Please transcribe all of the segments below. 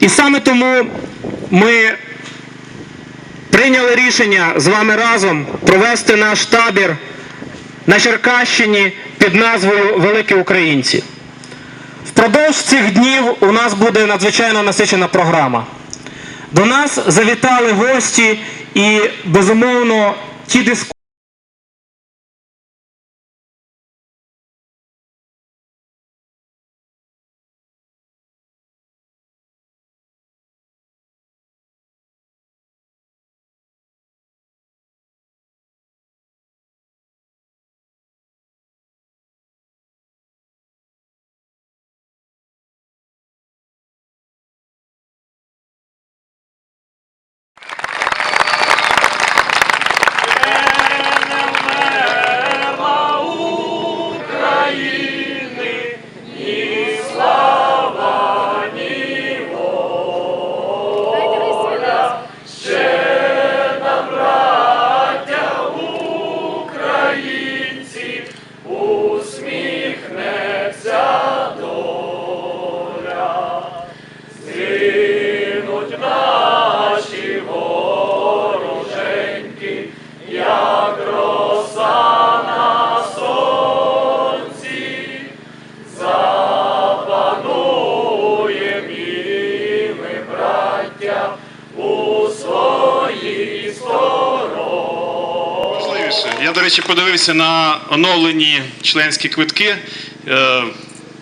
І саме тому ми прийняли рішення з вами разом провести наш табір на Черкащині під назвою Великі Українці. Впродовж цих днів у нас буде надзвичайно насичена програма. До нас завітали гості і, безумовно, ті дискусії. Важливіше. Я, до речі, подивився на оновлені членські квитки. е,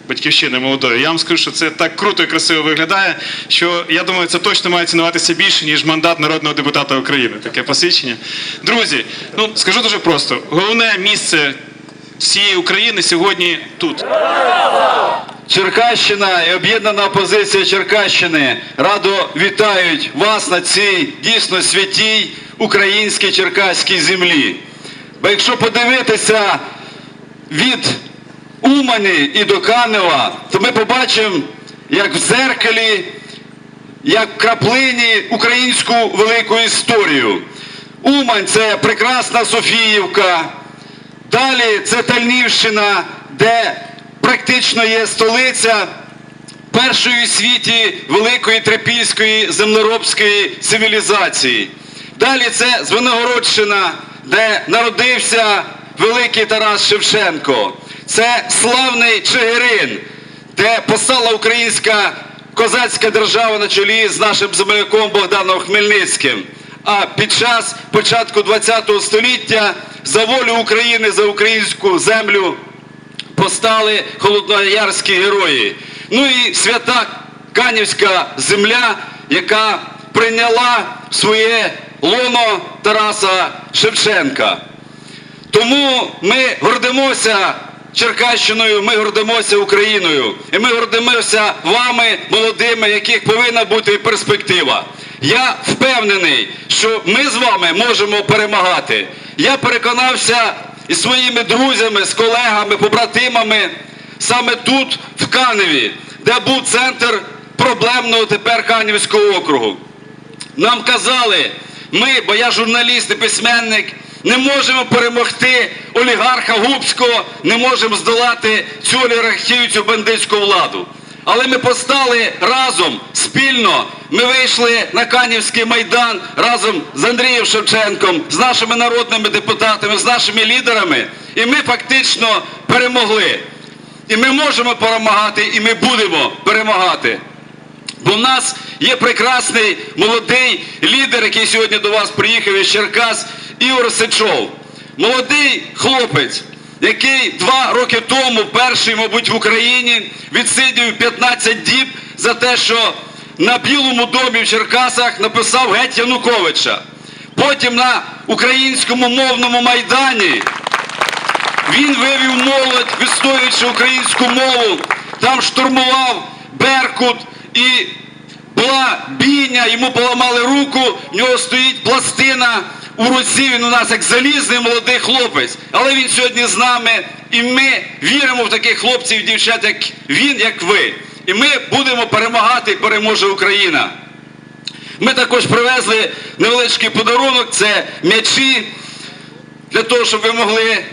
Батьківщини молодої. Я вам скажу, що це так круто і красиво виглядає, що я думаю, це точно має цінуватися більше, ніж мандат народного депутата України. Таке посвідчення. Друзі, ну скажу дуже просто: головне місце всієї України сьогодні тут. Черкащина і об'єднана опозиція Черкащини радо вітають вас на цій дійсно святій українській черкаській землі. Бо якщо подивитися від Умані і до Канева, то ми побачимо, як в зеркалі, як в краплині українську велику історію. Умань це прекрасна Софіївка, Далі це Тальнівщина, де практично є столиця першої у світі великої трипільської землеробської цивілізації. Далі це Звенигородщина, де народився великий Тарас Шевченко. Це славний Чигирин, де постала українська козацька держава на чолі з нашим земляком Богданом Хмельницьким. А під час початку ХХ століття за волю України, за українську землю постали холодноярські герої. Ну і свята Канівська земля, яка прийняла своє лоно Тараса Шевченка. Тому ми гордимося Черкащиною, ми гордимося Україною. І ми гордимося вами, молодими, яких повинна бути перспектива. Я впевнений, що ми з вами можемо перемагати. Я переконався із своїми друзями, з колегами, побратимами саме тут, в Каневі, де був центр проблемного тепер Канівського округу. Нам казали, ми, бо я журналіст і письменник, не можемо перемогти олігарха Губського, не можемо здолати цю олігархію, цю бандитську владу. Але ми постали разом, спільно. Ми вийшли на Канівський майдан разом з Андрієм Шевченком, з нашими народними депутатами, з нашими лідерами, і ми фактично перемогли. І ми можемо перемагати, і ми будемо перемагати. Бо в нас є прекрасний молодий лідер, який сьогодні до вас приїхав із Черкас, Ігор Сичов. Молодий хлопець, який два роки тому, перший, мабуть, в Україні, відсидів 15 діб за те, що на Білому домі в Черкасах написав геть Януковича. Потім на українському мовному майдані він вивів молодь, відстоюючи українську мову, там штурмував Беркут і була бійня, йому поламали руку, в нього стоїть пластина у руці, він у нас як залізний молодий хлопець. Але він сьогодні з нами, і ми віримо в таких хлопців і дівчат, як він, як ви. І ми будемо перемагати, переможе Україна. Ми також привезли невеличкий подарунок, це м'ячі, для того, щоб ви могли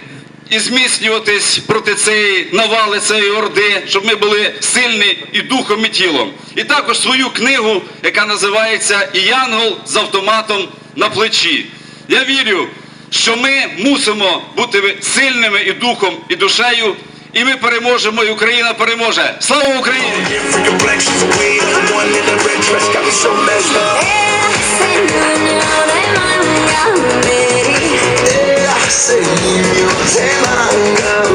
і зміцнюватись проти цієї навали, цієї орди, щоб ми були сильні і духом, і тілом. І також свою книгу, яка називається «І з автоматом на плечі. Я вірю, що ми мусимо бути сильними і духом, і душею, і ми переможемо, і Україна переможе. Слава Україні! Yeah, Selim Yutemanga